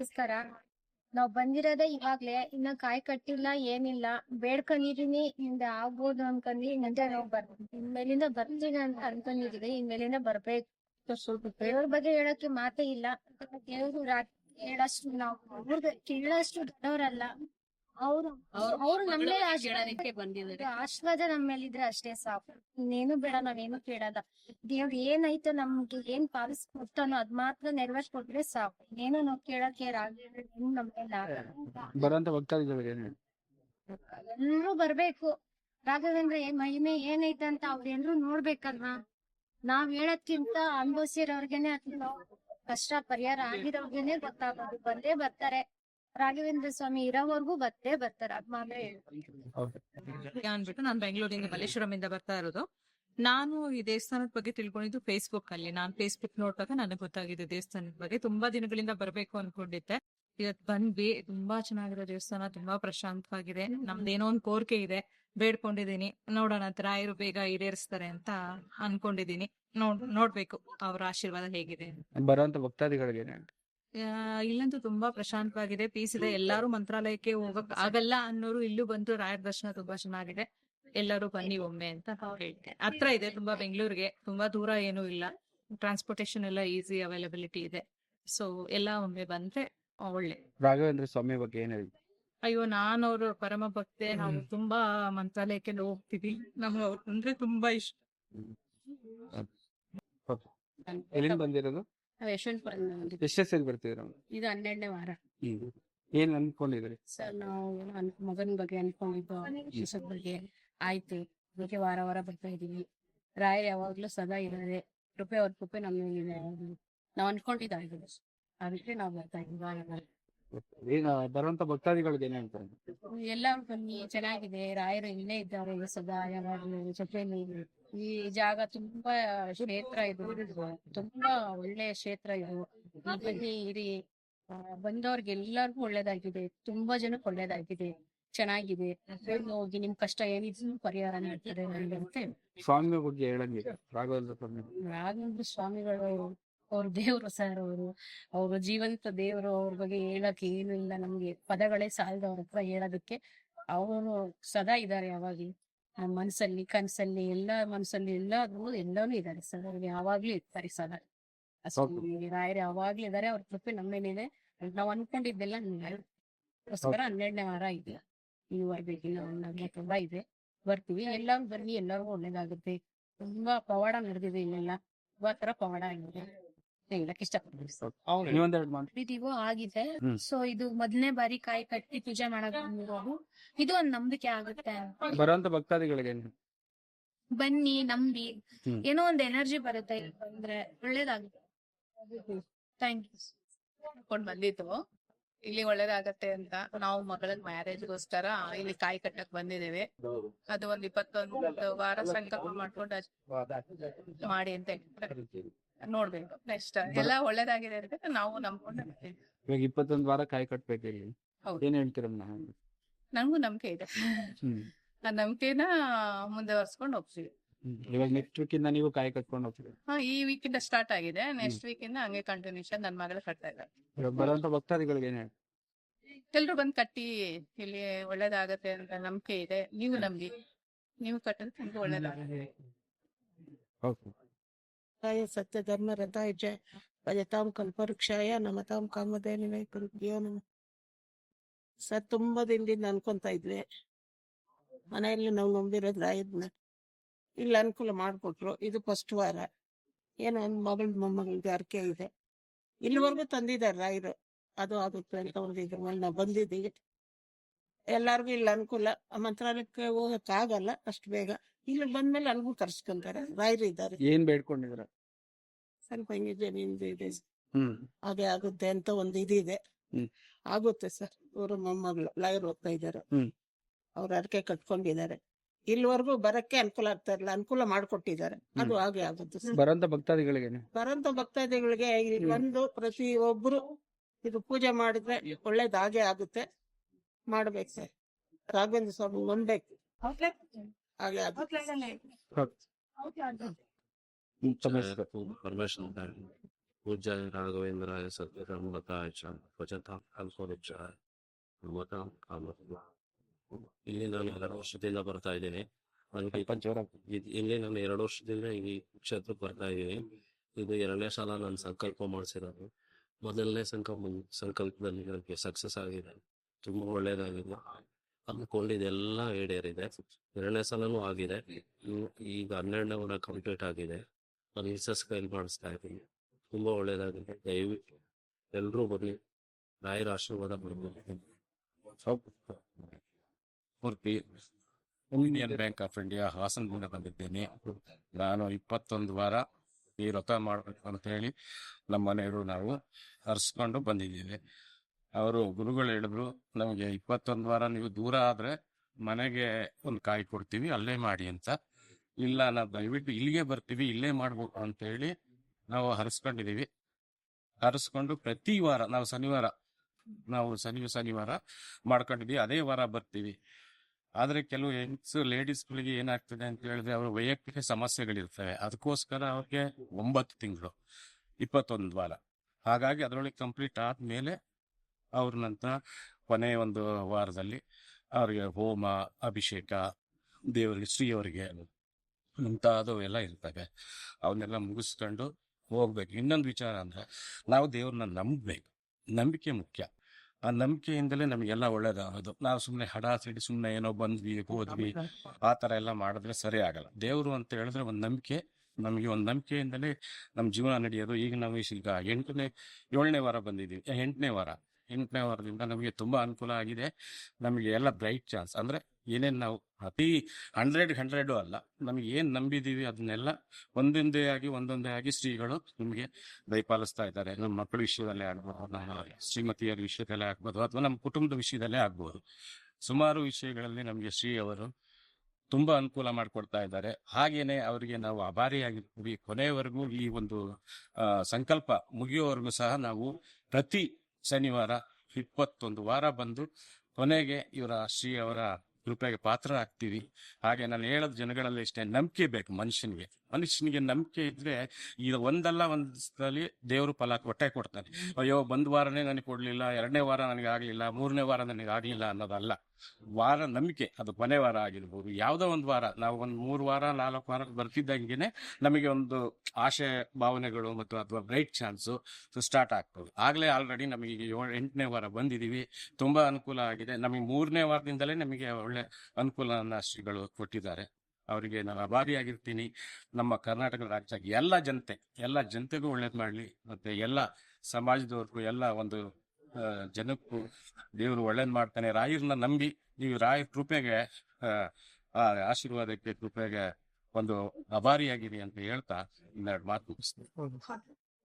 ನಮಸ್ಕಾರ ನಾವ್ ಬಂದಿರೋದೇ ಇವಾಗ್ಲೇ. ಇನ್ನ ಕಾಯಿ ಕಟ್ಟಿಲ್ಲ, ಏನಿಲ್ಲ. ಬೇಡ್ಕೊಂಡಿದೀನಿ, ಹಿಂದೆ ಆಗ್ಬೋದು ಅನ್ಕೊಂಡಿ ನಂತರ ನಾವ್ ಬರ್ ಇನ್ಮೇಲಿಂದ ಬರ್ತೀನಿ ಅಂತ ಅನ್ಕೊಂಡಿದೀವಿ ಇನ್ಮೇಲಿಂದ ಬರ್ಬೇಕು. ದೇವ್ರ ಬಗ್ಗೆ ಹೇಳಕ್ಕೆ ಮಾತೇ ಇಲ್ಲ. ದೇವ್ರು ಹೇಳಷ್ಟು ನಾವು ಕೇಳಷ್ಟು ದೊಡ್ಡವರಲ್ಲ. ಅವ್ರು ಅವ್ರು ನಮ್ಮೇಲೆ ಕೇಳೋದಕ್ಕೆ ಬಂದಿದ್ದಾರೆ. ಆಶೀರ್ವಾದ ನಮ್ಮ ಮೇಲಿದ್ರೆ ಅಷ್ಟೇ ಸಾಕು. ಇನ್ನೇನು ಬೇಡ ನಾವೇನು ಕೇಳಲ್ಲ. ದೇವ್ರು ಏನೈತೋ ನಮ್ಗೆ ಏನ್ ಪಾಲಿಸ್ ಕೊಟ್ಟನೋ ಅದ್ ಮಾತ್ರ ನೆರವೇರ್ಸ್ಕೊಟ್ರೆ ಸಾಕು. ಇನ್ನೇನು ನಾವ್ ಕೇಳಕ್ಕೆ ಮೇಲೆ. ಬರೋಂತ ಭಕ್ತಾದಿಗಳಿಗೆ ಏನ್ ಹೇಳಿ ಎಲ್ರೂ ಬರ್ಬೇಕು. ರಾಘವೇಂದ್ರ ಏನ್ ಮಹಿಮೆ ಏನೈತೆ ಅಂತ ಅವ್ರೆಲ್ರೂ ನೋಡ್ಬೇಕಲ್ವಾ? ನಾವ್ ಹೇಳೋದ್ಕಿಂತ ಅನುಭವಿಸಿರೋರ್ಗೆನೆ ಅಥವಾ ಕಷ್ಟ ಪರಿಹಾರ ಆಗಿರೋರ್ಗೆನೆ ಗೊತ್ತಾಗೋದು. ಬಂದೇ ಬರ್ತಾರೆ. ರಾಘವೇಂದ್ರ ಸ್ವಾಮಿ ಇರೋವರೆಗೂ ಬತ್ತೇ ಬರ್ತಾರೆ ಅದ್ ಮಾತ್ರ ಅನ್ಬಿಟ್ಟು ಅಂದ್ಬಿಟ್ಟು ನಾನು ಬೆಂಗಳೂರಿಂದ ಮಲ್ಲೇಶ್ವರಂ ಇಂದ ಬರ್ತಾ ಇರೋದು. ನಾನು ಈ ದೇವಸ್ಥಾನದ ಬಗ್ಗೆ ತಿಳ್ಕೊಂಡಿದ್ದು ಫೇಸ್ಬುಕ್ ಅಲ್ಲಿ ನಾನು ಫೇಸ್ಬುಕ್ ನೋಡಿದಾಗ ನನಗೆ ಗೊತ್ತಾಗಿದೆ ದೇವಸ್ಥಾನದ ಬಗ್ಗೆ. ತುಂಬಾ ದಿನಗಳಿಂದ ಬರ್ಬೇಕು ಅನ್ಕೊಂಡಿದ್ದೆ. ಇವತ್ ಬಂದ್ವಿ. ತುಂಬಾ ಚೆನ್ನಾಗಿರೋ ದೇವಸ್ಥಾನ ತುಂಬಾ ಪ್ರಶಾಂತವಾಗಿದೆ. ನಮ್ದೇನೋ ಒಂದ್ ಕೋರಿಕೆ ಇದೆ. ಬೇಡ್ಕೊಂಡಿದೀನಿ. ನೋಡೋಣ ರಾಯರು ಬೇಗ ಈಡೇರಿಸ್ತಾರೆ ಅಂತ ಅನ್ಕೊಂಡಿದೀನಿ. ನೋಡ್ ನೋಡ್ಬೇಕು. ಅವ್ರ ಆಶೀರ್ವಾದ ಹೇಗಿದೆ ಬರುವಂತ ಭಕ್ತಾದಿಗಳಿಗೆ. ಇಲ್ಲಂತೂ ತುಂಬಾ ಪ್ರಶಾಂತವಾಗಿದೆ. ಪೀಸ್ ಇದೆ ಎಲ್ಲಾರು ಮಂತ್ರಾಲಯಕ್ಕೆ ಹೋಗಕ್ ಆಗಲ್ಲ ಅನ್ನೋರು ಇಲ್ಲೂ ಬಂದ್ರು ರಾಯರ ದರ್ಶನ ತುಂಬಾ ಚೆನ್ನಾಗಿದೆ. ಎಲ್ಲರೂ ಬನ್ನಿ ಒಮ್ಮೆ ಅಂತ ಹೇಳ್ತೇನೆ. ಹತ್ರ ಇದೆ ತುಂಬಾ ಬೆಂಗಳೂರಿಗೆ. ತುಂಬಾ ದೂರ ಏನೂ ಇಲ್ಲ. ಟ್ರಾನ್ಸ್ಪೋರ್ಟೇಶನ್ ಎಲ್ಲ ಈಸಿ ಅವೈಲಬಿಲಿಟಿ ಇದೆ. ಸೊ ಎಲ್ಲ ಒಮ್ಮೆ ಬಂದ್ರೆ ಒಳ್ಳೆ. ರಾಘವೇಂದ್ರ ಸ್ವಾಮಿ ಬಗ್ಗೆ ಏನ್ ಹೇಳಿ? ಅಯ್ಯೋ ನಾನು ಅವ್ರ ಪರಮ ಭಕ್ತೆ. ನಾವು ತುಂಬಾ ಮಂತ್ರಾಲಯಕ್ಕೆ ಹೋಗ್ತೀವಿ. ನಮ್ಗೆ ಅವ್ರು ಅಂದ್ರೆ ತುಂಬಾ ಇಷ್ಟ. ಎಲ್ಲಿಂದ ಬಂದಿರೋದು? ನಾವು ಯಶವಂತಪುರ ಎಷ್ಟೇ ಬರ್ತಿದ್ರು? ಇದು ಹನ್ನೆರಡನೇ ವಾರ. ಏನ್ ಅನ್ಕೊಂಡಿದ್ರಿ? ಸರ್ ನಾವು ಅನ್ ಮಗನ ಬಗ್ಗೆ ಅನ್ಕೊಂಡಿದ್ದು ಬಗ್ಗೆ ಆಯ್ತು. ಅದಕ್ಕೆ ವಾರ ವಾರ ಬರ್ತಾ ಇದೀವಿ ರಾಯರ್ ಯಾವಾಗ್ಲೂ ಸದಾ ಇರೋದೆ. ಕೃಪೆ ಅವ್ರ ಕೃಪೆ ನಮ್ಮ ಮೇಲಿದೆ ಯಾವಾಗ್ಲೂ. ನಾವ್ ಅನ್ಕೊಂಡಿದ್ದಾಗಿದೆ ಅದಕ್ಕೆ ನಾವು ಬರ್ತಾ ಇದೀವಿ ವಾರ ವಾರ. ಏನ್ ಬರೋಂತ ಭಕ್ತಾದಿಗಳಿಗೆ ಏನ್ ಹೇಳ್ತಾರೆ? ಎಲ್ಲರೂ ಬನ್ನಿ. ಚೆನ್ನಾಗಿದೆ. ರಾಯರು ಇಲ್ಲೇ ಇದ್ದಾರೆ ಸದಾ ಯಾವಾಗ್ಲೂ. ಜೊತೆಲಿ ಈ ಜಾಗ ತುಂಬಾ ಕ್ಷೇತ್ರ ಇದು. ತುಂಬಾ ಒಳ್ಳೆ ಕ್ಷೇತ್ರ ಇದು. ಇಲ್ಲಿ ಬಂದವರಿಗೆ ಇರಿ ಬಂದವ್ರಿಗೆಲ್ಲರಿಗೂ ಒಳ್ಳೇದಾಗಿದೆ. ತುಂಬಾ ಜನಕ್ಕೆ ಒಳ್ಳೇದಾಗಿದೆ. ಚೆನ್ನಾಗಿದೆ. ಹೋಗಿ ನಿಮ್ ಕಷ್ಟ ಏನಿದ್ರು ಪರಿಹಾರ ನೀಡ್ತಾರೆ ನನಗೆ ಅಂತ ಹೇಳಿ. ಸ್ವಾಮಿ ಬಗ್ಗೆ ರಾಘವೇಂದ್ರ ಸ್ವಾಮಿ. ರಾಘವೇಂದ್ರ ಸ್ವಾಮಿಗಳು ಅವ್ರ ದೇವ್ರು ಸರ್ ಅವರು. ಅವ್ರ ಜೀವಂತ ದೇವರು. ಅವ್ರ ಬಗ್ಗೆ ಹೇಳಕ್ ಏನು ಇಲ್ಲ ನಮ್ಗೆ. ಪದಗಳೇ ಸಾಲದ ಅವ್ರ ಹತ್ರ ಹೇಳೋದಕ್ಕೆ. ಅವರು ಸದಾ ಇದಾರೆ ಯಾವಾಗ್ಲೂ. ನಮ್ಮ ಕನಸಲ್ಲಿ ಎಲ್ಲ ಮನಸ್ಸಲ್ಲಿ ಎಲ್ಲಾದ್ರೂ ಎಲ್ಲಾನು ಇದ್ದಾರೆ ಸರ್. ಅವ್ರಿಗೆ ಯಾವಾಗ್ಲೂ ಇರ್ತಾರೆ ಸರ್. ರಾಯರು ಯಾವಾಗ್ಲೂ ಇದ್ದಾರೆ. ಅವ್ರ ಕೃಪೆ ನಮ್ಮ ಮೇಲಿದೆ. ನಾವ್ ಅನ್ಕೊಂಡಿದ್ದೆಲ್ಲ ಅದಕ್ಕೋಸ್ಕರ ಹನ್ನೆರಡನೇ ವಾರ ಇದೆ. ನೀವು ಬರ್ಬೇಕಿಲ್ಲ ಇನ್ನ ತುಂಬಾ ಇದೆ. ಬರ್ತೀವಿ. ಎಲ್ಲಾರು ಬರ್ಲಿ ಎಲ್ಲರಿಗೂ ಒಳ್ಳೇದಾಗುತ್ತೆ. ತುಂಬಾ ಪವಾಡ ನಡೆದಿದೆ ಇಲ್ಲೆಲ್ಲ. ತುಂಬಾ ತರ ಪವಾಡ ಆಗಿದೆ. ಹೇಳಕ್ ಇಷ್ಟಪಡ್ತೀನಿ. ನೀವೊಂದೆರಡು ಆಗಿದೆ. ಹ್ಮ್. ಸೊ ಇದು ಮೊದಲನೇ ಬಾರಿ ಕಾಯಿ ಕಟ್ಟಿ ಪೂಜೆ ಮಾಡಕ್ ಬಂದಿರೋದು. ಇದು ಒಂದ್ ನಂಬಿಕೆ ಆಗುತ್ತೆ. ಅಂತ ಬರೋಂತ ಭಕ್ತಾದಿಗಳಿಗೆ ಏನ್ ಬನ್ನಿ ನಂಬಿ. ಹ್ಮ್. ಏನೋ ಒಂದ್ ಎನರ್ಜಿ ಬರುತ್ತೆ ಇಲ್ಲಿ ಬಂದ್ರೆ. ಒಳ್ಳೇದಾಗುತ್ತೆ. ಥ್ಯಾಂಕ್ ಯು ಕೊಂಡ್ ಬಂದಿತ್ತು ಇಲ್ಲಿ ಒಳ್ಳೇದಾಗತ್ತೆ ಅಂತ ನಾವು ಮಗಳ ಮ್ಯಾರೇಜ್ಗೋಸ್ಕರ ಇಲ್ಲಿ ಕಾಯಿ ಕಟ್ಟಕ್ ಬಂದಿದ್ದೇವೆ. ಅದು ಒಂದ್ ಇಪ್ಪತ್ತೊಂದು ವಾರ ಸಂಕಲ್ಪ ಮಾಡ್ಕೊಂಡು ಅದ್ ಮಾಡಿ ಅಂತ ಹೇಳ್ತಾರೆ. ನೋಡ್ಬೇಕು. ನೆಕ್ಸ್ಟ್ ಎಲ್ಲ ಒಳ್ಳೇದಾಗಿದೆ ಅಂತ ನಾವು ನಂಬ್ಕೊಂಡು ಬರ್ತೀವಿ. ಇವಾಗ ಇಪ್ಪತ್ತೊಂದು ವಾರ ಕಾಯಿ ಕಟ್ಬೇಕು ಇಲ್ಲಿ ಹೌದು. ಏನ್ ಹೇಳ್ತೀರಮ್ಮ ನಂಗೂ ನಂಬಿಕೆ ಇದೆ. ಆ ನಂಬಿಕೆನ ಮುಂದುವರ್ಸ್ಕೊಂಡು ಹೋಗ್ತೀವಿ. ಇವಾಗ ನೆಕ್ಸ್ಟ್ ವೀಕ್ ಇಂದ ನೀವು ಕಾಯಿ ಕಟ್ಕೊಂಡು ಹೋಗ್ತೀವಿ ಹಾ ಈ ವೀಕಿಂದ ಇಂದ ಸ್ಟಾರ್ಟ್ ಆಗಿದೆ. ನೆಕ್ಸ್ಟ್ ವೀಕಿಂದ ಹಂಗೆ ಕಂಟಿನ್ಯೂಷನ್ ನನ್ನ ಮಗಳು ಕಟ್ತಾ ಇದ್ದಾರೆ ಇವಾಗ ಬರೋಂತ ಭಕ್ತಾದಿಗಳಿಗೆ ಏನ್ ಹೇಳಿ ಎಲ್ರು ಬಂದ್ ಕಟ್ಟಿ ಇಲ್ಲಿ ಒಳ್ಳೇದಾಗತ್ತೆ ಅಂತ ನಂಬಿಕೆ ಇದೆ. ನೀವು ನಂಬಿ. ನೀವು ಕಟ್ಟಿದ್ರೆ ನಿಮ್ಗೆ ಒಳ್ಳೇದಾಗುತ್ತೆ. ಓಕೆ. ಕಾಯ ಸತ್ಯ ಧರ್ಮ ರಥಾಯ ಜಯ ಭಜತಾಂ ಕಲ್ಪವೃಕ್ಷಾಯ ನಮತಾಂ ಕಾಮಧೇನಿವೆ ಕುರುಭ್ಯೋ ನಮ. ಸರ್, ತುಂಬಾ ದಿನದಿಂದ ಅನ್ಕೊಂತ ಇದ್ವಿ. ಮನೆಯಲ್ಲಿ ನಾವು ನಂಬಿರೋದು ರಾಯದ್ನ ಇಲ್ಲಿ ಅನುಕೂಲ ಮಾಡಿಕೊಟ್ರು. ಇದು ಫಸ್ಟ್ ವಾರ. ಏನೋ ಒಂದು ಮಗಳ, ಮೊಮ್ಮಗಳಿಗೆ ಅರ್ಕೆ ಇದೆ. ಇಲ್ಲಿವರೆಗೂ ತಂದಿದ್ದಾರೆ ರಾಯರು. ಅದು ಆಗುತ್ತೆ ಅಂತ ಒಂದು ಇದ್ರ ಮೇಲೆ ನಾವು ಬಂದಿದ್ದೀವಿ ಎಲ್ಲಾರ್ಗು ಇಲ್ಲ ಅನುಕೂಲ ಮಂತ್ರಾಲಯಕ್ಕೆ ಹೋಗಕ್ ಆಗಲ್ಲ ಅಷ್ಟು ಬೇಗ. ಇಲ್ಲಿ ಬಂದ್ಮೇಲೆ ಅಲ್ಗೂ ಕರ್ಸ್ಕೊಂತಾರೆ. ರಾಯರು ಇದ್ದಾರೆ. ಏನ್ ಬೇಡ್ಕೊಂಡಿದ್ರ ಸ್ವಲ್ಪ ಹೆಂಗಿದೆ ನಿಮ್ದು ಇದೆ. ಹ್ಮ್. ಹಾಗೆ ಆಗುತ್ತೆ ಅಂತ ಒಂದು ಇದಿದೆ ಹ್ಮ್. ಆಗುತ್ತೆ ಸರ್. ಇವರು ಮೊಮ್ಮಗಳು ಲಾಯರ್ ಹೋಗ್ತಾ ಇದ್ದಾರೆ. ಹ್ಮ್. ಅವ್ರ ಅರ್ಕೆ ಕಟ್ಕೊಂಡಿದ್ದಾರೆ. ಇಲ್ಲಿವರೆಗೂ ಬರಕ್ಕೆ ಅನುಕೂಲ ಆಗ್ತಾ ಇರಲಿಲ್ಲ. ಅನುಕೂಲ ಮಾಡ್ಕೊಟ್ಟಿದ್ದಾರೆ. ಅದು. ಹಾಗೆ ಆಗುತ್ತೆ ಸರ್. ಬರಂತ ಭಕ್ತಾದಿಗಳಿಗೆ ಬರಂತ ಭಕ್ತಾದಿಗಳಿಗೆ ಇಲ್ಲಿ ಬಂದು ಪ್ರತಿ ಒಬ್ರು ಇದು ಪೂಜೆ ಮಾಡಿದ್ರೆ ಒಳ್ಳೇದಾಗೆ ಆಗುತ್ತೆ. ಮಾಡ್ಬೇಕು ಸರ್. ರಾಘವೇಂದ್ರ ಸ್ವಾಮಿ ನಂಬೇಕು ಹಾಗೆ ಅದು. ಪೂಜಾ ಇಲ್ಲಿ ನಾನು ಎರಡು ವರ್ಷದಿಂದ ಬರ್ತಾ ಇದ್ದೇನೆ. ನನಗೆ ಇಲ್ಲಿ ನಾನು ಎರಡು ವರ್ಷದಿಂದ ಈ ಕ್ಷೇತ್ರಕ್ಕೆ ಬರ್ತಾ ಇದ್ದೀನಿ. ಇದು ಎರಡನೇ ಸಲ ನಾನು ಸಂಕಲ್ಪ ಮಾಡಿಸಿರೋದು. ಮೊದಲನೇ ಸಂಕಲ್ಪ ಸಂಕಲ್ಪದಲ್ಲಿ ನನಗೆ ಸಕ್ಸಸ್ ಆಗಿದೆ. ತುಂಬಾ ಒಳ್ಳೇದಾಗಿದೆ. ಅಂದ್ಕೊಂಡಿದ್ದೆಲ್ಲ ಈಡೇರಿದೆ. ಎರಡನೇ ಸಲನೂ ಆಗಿದೆ. ಈಗ ಹನ್ನೆರಡನೇ ವಾರ ಕಂಪ್ಲೀಟ್ ಆಗಿದೆ. ನಾನು ಮಿಸಸ್ ಕೈಲಿ ಮಾಡಿಸ್ತಾ ಇದ್ದೀನಿ. ತುಂಬ ಒಳ್ಳೇದಾಗಿದೆ. ದಯವಿಟ್ಟು ಎಲ್ಲರೂ ಬನ್ನಿ. ರಾಯರ ಆಶೀರ್ವಾದ ಪೂರ್ತಿ ಇಂಡಿಯನ್ ಬ್ಯಾಂಕ್ ಆಫ್ ಇಂಡಿಯಾ ಹಾಸನದಿಂದ ಬಂದಿದ್ದೇನೆ. ನಾನು ಇಪ್ಪತ್ತೊಂದು ವಾರ ಈ ವ್ರತ ಮಾಡಬೇಕು ಅಂತ ಹೇಳಿ ನಮ್ಮ ಮನೆಯವರು ನಾವು ಹರಿಸ್ಕೊಂಡು ಬಂದಿದ್ದೀವಿ. ಅವರು ಗುರುಗಳು ಹೇಳಿದ್ರು, ನಮಗೆ ಇಪ್ಪತ್ತೊಂದು ವಾರ ನೀವು ದೂರ ಆದ್ರೆ ಮನೆಗೆ ಒಂದು ಕಾಯಿ ಕೊಡ್ತೀವಿ, ಅಲ್ಲೇ ಮಾಡಿ ಅಂತ. ಇಲ್ಲ, ನಾವು ದಯವಿಟ್ಟು ಇಲ್ಲಿಗೆ ಬರ್ತೀವಿ, ಇಲ್ಲೇ ಮಾಡ್ಬೇಕು ಅಂತ ಹೇಳಿ ನಾವು ಹರಿಸ್ಕೊಂಡಿದೀವಿ ಹರಿಸ್ಕೊಂಡು ಪ್ರತಿ ವಾರ, ನಾವು ಶನಿವಾರ, ನಾವು ಶನಿ, ಶನಿವಾರ ಮಾಡ್ಕೊಂಡಿದೀವಿ ಅದೇ ವಾರ ಬರ್ತೀವಿ. ಆದ್ರೆ ಕೆಲವು ಹೆಂಗ್ಸ್ ಲೇಡೀಸ್ಗಳಿಗೆ ಏನಾಗ್ತದೆ ಅಂತ ಹೇಳಿದ್ರೆ ಅವ್ರ ವೈಯಕ್ತಿಕ ಸಮಸ್ಯೆಗಳಿರ್ತವೆ. ಅದಕ್ಕೋಸ್ಕರ ಅವ್ರಿಗೆ ಒಂಬತ್ತು ತಿಂಗಳು, ಇಪ್ಪತ್ತೊಂದು ವಾರ. ಹಾಗಾಗಿ ಅದರೊಳಗೆ ಕಂಪ್ಲೀಟ್ ಆದ್ಮೇಲೆ ಅವ್ರ ನಂತರ ಕೊನೆ ಒಂದು ವಾರದಲ್ಲಿ ಅವರಿಗೆ ಹೋಮ ಅಭಿಷೇಕ ದೇವರಿಗೆ ಶ್ರೀಯವರಿಗೆ ಮುಂತಾದವು ಎಲ್ಲ ಇರ್ತವೆ. ಅವನ್ನೆಲ್ಲ ಮುಗಿಸ್ಕೊಂಡು ಹೋಗ್ಬೇಕು. ಇನ್ನೊಂದು ವಿಚಾರ ಅಂದ್ರೆ ನಾವು ದೇವ್ರನ್ನ ನಂಬಬೇಕು. ನಂಬಿಕೆ ಮುಖ್ಯ. ಆ ನಂಬಿಕೆಯಿಂದಲೇ ನಮಗೆಲ್ಲ ಒಳ್ಳೇದಾಗೋದು. ನಾವು ಸುಮ್ಮನೆ ಹಡ ಸಿಡಿ ಸುಮ್ಮನೆ ಏನೋ ಬಂದ್ವಿ ಹೋದ್ವಿ ಆ ತರ ಎಲ್ಲ ಮಾಡಿದ್ರೆ ಸರಿ ಆಗಲ್ಲ. ದೇವರು ಅಂತ ಹೇಳಿದ್ರೆ ಒಂದು ನಂಬಿಕೆ ನಮಗೆ ಒಂದು ನಂಬಿಕೆಯಿಂದಲೇ ನಮ್ಮ ಜೀವನ ನಡೆಯೋದು. ಈಗ ನಾವು ಈಗ ಎಂಟನೇ ಏಳನೇ ವಾರ ಬಂದಿದ್ದೀವಿ. ಎಂಟನೇ ವಾರ. ಎಂಟನೇ ವಾರದಿಂದ ನಮಗೆ ತುಂಬಾ ಅನುಕೂಲ ಆಗಿದೆ. ನಮಗೆ ಎಲ್ಲ ಬ್ರೈಟ್ ಚಾನ್ಸ್ ಅಂದ್ರೆ ಏನೇನು ನಾವು ಅತಿ ಹಂಡ್ರೆಡ್ ಹಂಡ್ರೆಡು ಅಲ್ಲ, ನಮಗೆ ಏನು ನಂಬಿದ್ದೀವಿ ಅದನ್ನೆಲ್ಲ ಒಂದೊಂದೇ ಆಗಿ ಒಂದೊಂದೇ ಆಗಿ ಶ್ರೀಗಳು ನಿಮಗೆ ದಯಪಾಲಿಸ್ತಾ ಇದ್ದಾರೆ. ನಮ್ಮ ಮಕ್ಕಳ ವಿಷಯದಲ್ಲೇ ಆಗ್ಬೋದು, ನಮ್ಮ ಶ್ರೀಮತಿಯರ ವಿಷಯದಲ್ಲೇ ಆಗ್ಬೋದು, ಅಥವಾ ನಮ್ಮ ಕುಟುಂಬದ ವಿಷಯದಲ್ಲೇ ಆಗ್ಬೋದು. ಸುಮಾರು ವಿಷಯಗಳಲ್ಲಿ ನಮಗೆ ಶ್ರೀ ಅವರು ತುಂಬಾ ಅನುಕೂಲ ಮಾಡಿಕೊಡ್ತಾ ಇದ್ದಾರೆ. ಹಾಗೇನೆ ಅವರಿಗೆ ನಾವು ಅಭಾರಿಯಾಗಿರ್ತೀವಿ ಕೊನೆಯವರೆಗೂ ಈ ಒಂದು ಸಂಕಲ್ಪ ಮುಗಿಯೋವರೆಗೂ ಸಹ ನಾವು ಪ್ರತಿ ಶನಿವಾರ ಇಪ್ಪತ್ತೊಂದು ವಾರ ಬಂದು ಕೊನೆಗೆ ಇವರ ಶ್ರೀ ಅವರ ಕೃಪೆಗೆ ಪಾತ್ರ ಆಗ್ತೀವಿ. ಹಾಗೆ ನಾನು ಹೇಳೋದು ಜನಗಳಲ್ಲಿ ಇಷ್ಟೇ ನಂಬಿಕೆ ಬೇಕು ಮನುಷ್ಯನಿಗೆ. ಮನುಷ್ಯನಿಗೆ ನಂಬಿಕೆ ಇದ್ರೆ ಈಗ ಒಂದಲ್ಲ ಒಂದ್ಸಲಿ ದೇವರು ಫಲ ಕೊಟ್ಟೆ ಕೊಡ್ತಾನೆ. ಅಯ್ಯೋ, ಬಂದ್ ವಾರನೇ ನನಗೆ ಕೊಡ್ಲಿಲ್ಲ, ಎರಡನೇ ವಾರ ನನಗೆ ಆಗ್ಲಿಲ್ಲ, ಮೂರನೇ ವಾರ ನನಗೆ ಆಗ್ಲಿಲ್ಲ ಅನ್ನೋದಲ್ಲ. ವಾರ ನಂಬಿಕೆ, ಅದು ಕೊನೆ ವಾರ ಆಗಿರ್ಬೋದು. ಯಾವುದೋ ಒಂದು ವಾರ, ನಾವು ಒಂದು ಮೂರು ವಾರ, ನಾಲ್ಕು ವಾರ ಬರ್ತಿದ್ದಂಗೆನೆ ನಮಗೆ ಒಂದು ಆಶೆ, ಭಾವನೆಗಳು ಮತ್ತು ಅಥವಾ ಬ್ರೈಟ್ ಚಾನ್ಸು ಸ್ಟಾರ್ಟ್ ಆಗ್ತದೆ. ಆಗಲೇ ಆಲ್ರೆಡಿ ನಮಗೆ ಎಂಟನೇ ವಾರ ಬಂದಿದ್ದೀವಿ ತುಂಬಾ ಅನುಕೂಲ ಆಗಿದೆ. ನಮಗೆ ಮೂರನೇ ವಾರದಿಂದಲೇ ನಮಗೆ ಒಳ್ಳೆ ಅನುಕೂಲನ ಶ್ರೀಗಳು ಕೊಟ್ಟಿದ್ದಾರೆ. ಅವರಿಗೆ ನಾನು ಅಭಾರಿಯಾಗಿರ್ತೀನಿ ನಮ್ಮ ಕರ್ನಾಟಕ ರಾಜ್ಯ ಎಲ್ಲ ಜನತೆ, ಎಲ್ಲ ಜನತೆಗೂ ಒಳ್ಳೇದು ಮಾಡಲಿ. ಮತ್ತೆ ಎಲ್ಲ ಸಮಾಜದವ್ರಿಗೂ, ಎಲ್ಲ ಒಂದು ಜನಕ್ಕೂ ದೇವರು ಒಳ್ಳೇದು ಮಾಡ್ತಾನೆ. ರಾಯರನ್ನ ನಂಬಿ ನೀವು ರಾಯರ ಕೃಪೆಗೆ ಆಶೀರ್ವಾದಕ್ಕೆ ಕೃಪೆಗೆ ಒಂದು ಅಭಾರಿಯಾಗಿರಿ ಅಂತ ಹೇಳ್ತಾ ಇನ್ನೆರಡು ಮಾತು ಮುಗಿಸ್ತೀನಿ.